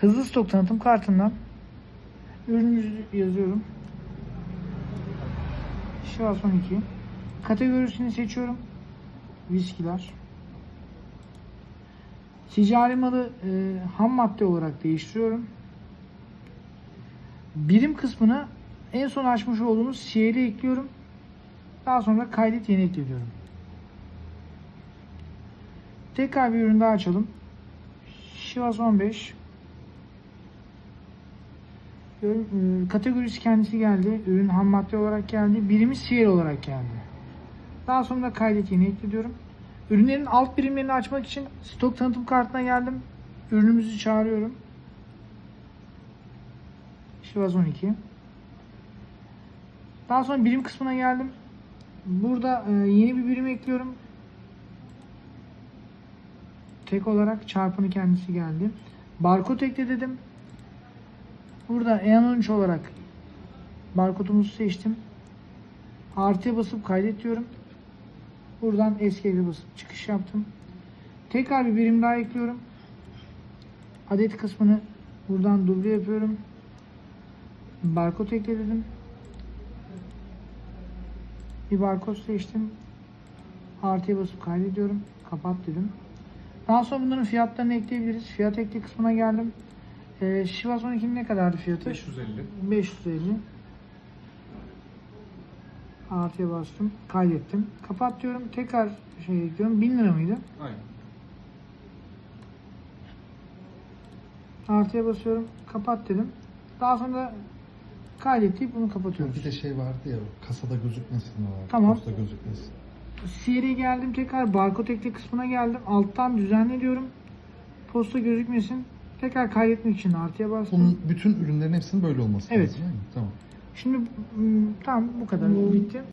Hızlı stok tanıtım kartından ürünümüzü yazıyorum. Şivas 12. Kategorisini seçiyorum. Viskiler. Ticari malı e, ham madde olarak değiştiriyorum. Birim kısmına en son açmış olduğumuz CL'i ekliyorum. Daha sonra kaydet yeni ekliyorum. Tekrar bir ürün daha açalım. Şivas 15. E, kategorisi kendisi geldi. Ürün ham madde olarak geldi. Birimi CL olarak geldi. Daha sonra kaydet yeni ekliyorum. Ürünlerin alt birimlerini açmak için stok tanıtım kartına geldim. Ürünümüzü çağırıyorum. Şivas 12. Daha sonra birim kısmına geldim. Burada e, yeni bir birim ekliyorum. Tek olarak çarpını kendisi geldi. Barkod ekle dedim. Burada E13 olarak barkodumuzu seçtim. Artıya basıp kaydet diyorum. Buradan escape'e basıp çıkış yaptım. Tekrar bir birim daha ekliyorum. Adet kısmını buradan duble yapıyorum. Barkod ekle dedim. Bir barkod seçtim. Artıya basıp kaydediyorum. Kapat dedim. Daha sonra bunların fiyatlarını ekleyebiliriz. Fiyat ekle kısmına geldim. Ee, Şivas 12'nin ne kadardı fiyatı? 550. 550. Artıya bastım. Kaydettim. Kapat diyorum. Tekrar şey ekliyorum. 1000 lira mıydı? Aynen. Artıya basıyorum. Kapat dedim. Daha sonra kaydet deyip bunu kapatıyoruz. Bir de şey vardı ya kasada gözükmesin o var. Tamam. Posta gözükmesin. Siyer'e geldim tekrar barkod ekle kısmına geldim. Alttan düzenle diyorum. Posta gözükmesin. Tekrar kaydetmek için artıya bastım. Bunun bütün ürünlerin hepsinin böyle olması Evet. lazım değil mi? Tamam. Şimdi mm, tamam bu kadar bitti.